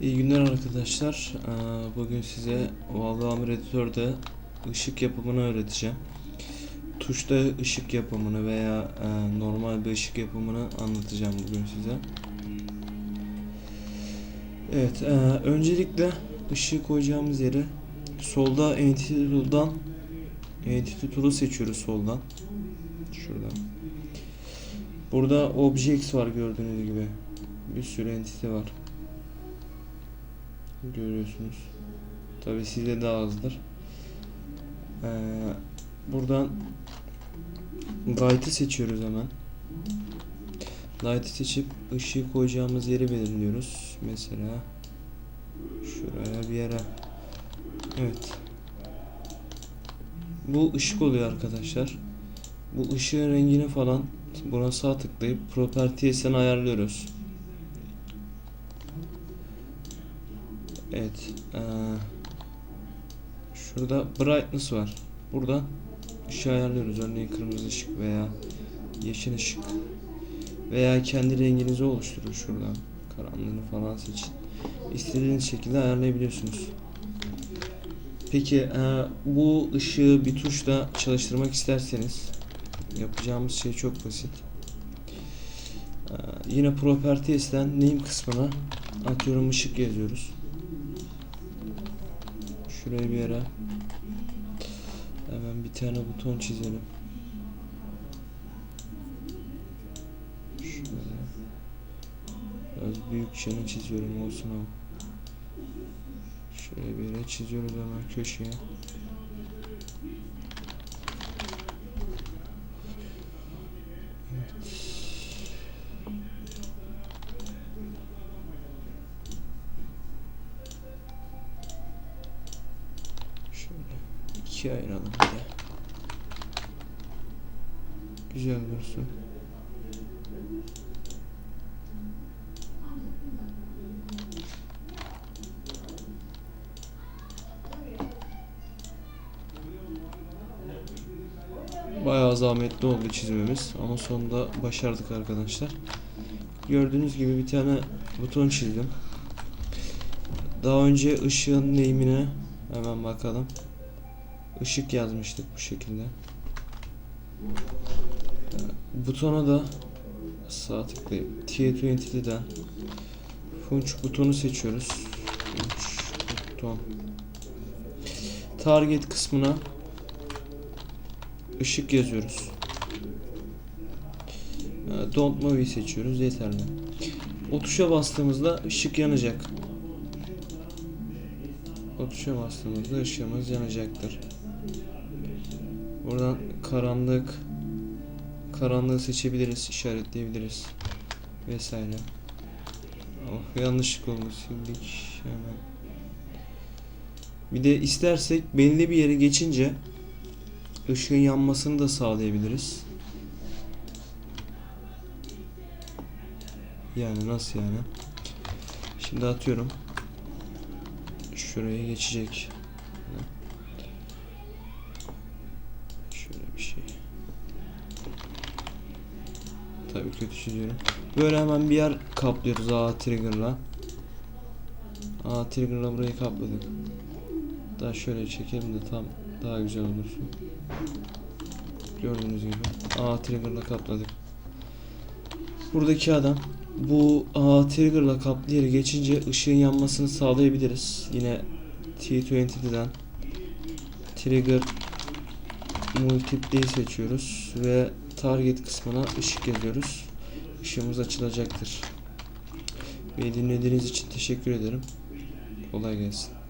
İyi günler arkadaşlar. Ee, Bugün size Valgamir Editör'de ışık yapımını öğreteceğim. Tuşta ışık yapımını veya e, normal bir ışık yapımını anlatacağım bugün size. Evet, e, öncelikle ışığı koyacağımız yeri solda Entity Tool'dan Entity Tool'u seçiyoruz soldan. Şuradan. Burada Objects var gördüğünüz gibi. Bir sürü entity var. Görüyorsunuz. Tabi sizde daha azdır. Ee, buradan Light'ı seçiyoruz hemen. Light'ı seçip ışığı koyacağımız yeri belirliyoruz. Mesela şuraya bir yere. Evet. Bu ışık oluyor arkadaşlar. Bu ışığın rengini falan buna sağ tıklayıp Properties'ten ayarlıyoruz. Evet. şurada brightness var. Burada ışığı ayarlıyoruz. Örneğin kırmızı ışık veya yeşil ışık veya kendi renginizi oluşturun şuradan. Karanlığını falan seçin. İstediğiniz şekilde ayarlayabiliyorsunuz. Peki bu ışığı bir tuşla çalıştırmak isterseniz yapacağımız şey çok basit. Eee, yine Properties'ten name kısmına atıyorum ışık yazıyoruz. Şuraya bir yere hemen bir tane buton çizelim. Şöyle. Biraz büyük şunu çiziyorum olsun o. Şuraya bir yere çiziyoruz hemen köşeye. İkiye ayıralım bir de. Güzel dursun. Bayağı zahmetli oldu çizmemiz ama sonunda başardık arkadaşlar. Gördüğünüz gibi bir tane buton çizdim. Daha önce ışığın neyimine hemen bakalım. Işık yazmıştık bu şekilde. Ee, Butona da sağ tıklayıp T20'den Funç butonu seçiyoruz. Funç buton. Target kısmına ışık yazıyoruz. Ee, Don't Movie seçiyoruz yeterli. O tuşa bastığımızda ışık yanacak. O tuşa bastığımızda ışığımız yanacaktır. Buradan karanlık karanlığı seçebiliriz, işaretleyebiliriz vesaire. Oh yanlışlık olmuş sildik hemen. Bir de istersek belli bir yere geçince ışığın yanmasını da sağlayabiliriz. Yani nasıl yani? Şimdi atıyorum. Şuraya geçecek. Tabii kötü çiziyorum. Böyle hemen bir yer kaplıyoruz A trigger'la. A trigger'la burayı kapladık. Daha şöyle çekelim de tam daha güzel olursun. Gördüğünüz gibi A trigger'la kapladık. Buradaki adam bu A trigger'la kaplı yeri geçince ışığın yanmasını sağlayabiliriz. Yine T20'den trigger multiple'yi seçiyoruz ve target kısmına ışık yazıyoruz. Işığımız açılacaktır. Beni dinlediğiniz için teşekkür ederim. Kolay gelsin.